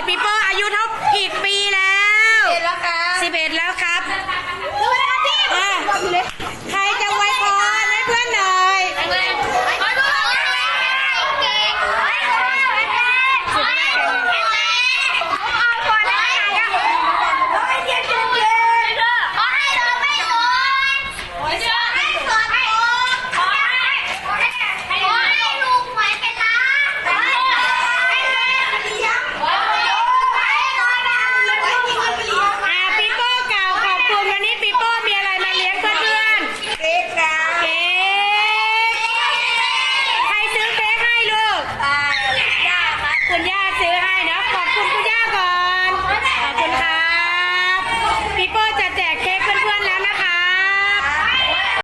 ดปีเปอร์อายุเท่ากี่ปีแล้วสิบเอ็ดแล้วครับ